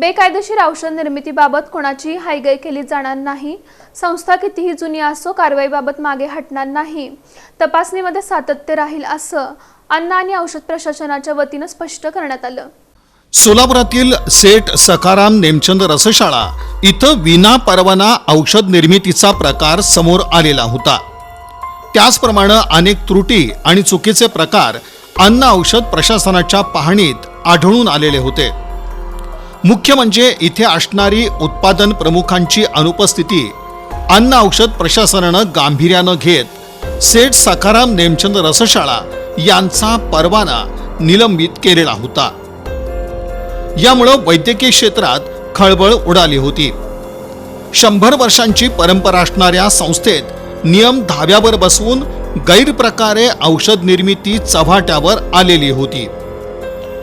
बेकायदेशीर औषध निर्मितीबाबत कोणाची हायगाई केली जाणार नाही. संस्था कितीही जुनी असो कारवाईबाबत मागे हटणार नाही. तपासणीमध्ये सातत्य राहील असं अन्न आणि औषध प्रशासनाच्या वतीनं स्पष्ट करण्यात आलं. सोलापुरातील सेठ सकाराम नेमचंद रसशाळा इथं विना परवाना औषध निर्मितीचा प्रकार समोर आलेला होता. त्याचप्रमाणे अनेक त्रुटी आणि चुकीचे प्रकार अन्न औषध प्रशासनाच्या पाहणीत आढळून आलेले होते. मुख्य म्हणजे इथे असणारी उत्पादन प्रमुखांची अनुपस्थिती. अन्न औषध प्रशासनानं गांभीर्यानं घेत सेठ सखाराम नेमचंद रसशाळा यांचा परवाना निलंबित केलेला होता. यामुळं वैद्यकीय क्षेत्रात खळबळ उडाली होती. शंभर वर्षांची परंपरा असणाऱ्या संस्थेत नियम धाव्यावर बसवून गैरप्रकारे औषध निर्मिती चव्हाट्यावर आलेली होती.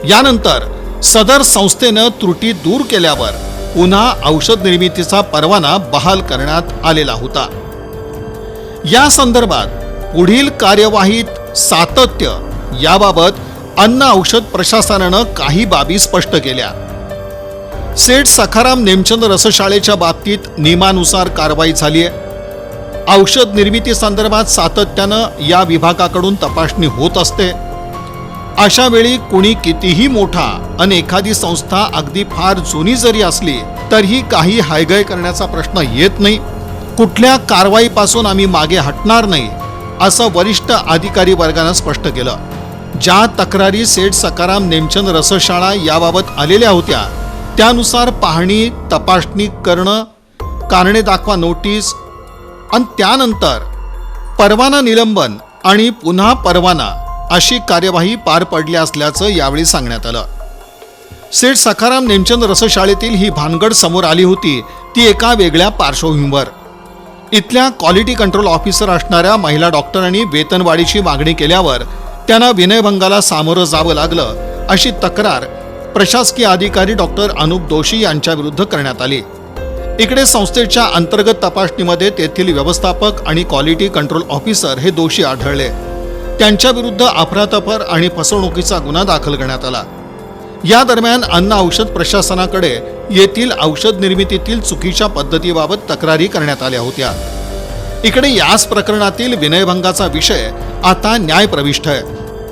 यानंतर सदर संस्थेनं त्रुटी दूर केल्यावर पुन्हा औषध निर्मितीचा परवाना बहाल करण्यात आलेला होता. या संदर्भात पुढील कार्यवाहीत सातत्य याबाबत अन्न औषध प्रशासनानं काही बाबी स्पष्ट केल्या. सेठ सखाराम नेमचंद रसशाळेच्या बाबतीत नियमानुसार कारवाई झाली आहे. औषध निर्मिती संदर्भात सातत्यानं या विभागाकडून तपासणी होत असते. अशा वेळी कुणी कितीही मोठा आणि एखादी संस्था अगदी फार जुनी जरी असली तरीही काही हायगय करण्याचा प्रश्न येत नाही. कुठल्या कारवाईपासून आम्ही मागे हटणार नाही असं वरिष्ठ अधिकारी वर्गानं स्पष्ट केलं. ज्या तक्रारी सेठ सकाराम नेमचंद रसशाळा याबाबत आलेल्या होत्या त्यानुसार पाहणी तपासणी करणं कारणे दाखवा नोटीस आणि त्यानंतर परवाना निलंबन आणि पुन्हा परवाना अशी कार्यवाही पार पडली असल्याचं यावेळी सांगण्यात आलं. सेठ सखाराम नेमचंद रसशाळेतील ही भानगड समोर आली होती ती एका वेगळ्या पार्श्वभूमीवर. इथल्या क्वालिटी कंट्रोल ऑफिसर असणाऱ्या महिला डॉक्टरांनी वेतनवाढीची मागणी केल्यावर त्यांना विनयभंगाला सामोरं जावं लागलं अशी तक्रार प्रशासकीय अधिकारी डॉक्टर अनुप दोशी यांच्या विरुद्ध करण्यात आली. इकडे संस्थेच्या अंतर्गत तपासणीमध्ये तेथील व्यवस्थापक आणि क्वालिटी कंट्रोल ऑफिसर हे दोषी आढळले. त्यांच्या विरुद्ध अफरातफर आणि फसवणुकीचा गुन्हा दाखल करण्यात आला. या दरम्यान अन्न औषध प्रशासनाकडे येथील औषध निर्मितीतील चुकीच्या पद्धतीबाबत तक्रारी करण्यात आल्या होत्या. इकडे याच प्रकरणातील विनयभंगाचा विषय आता न्याय प्रविष्ट आहे.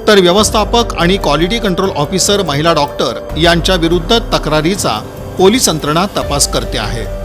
तर व्यवस्थापक आणि क्वालिटी कंट्रोल ऑफिसर महिला डॉक्टर यांच्या विरुद्ध तक्रारीचा पोलीस यंत्रणा तपास करते आहे.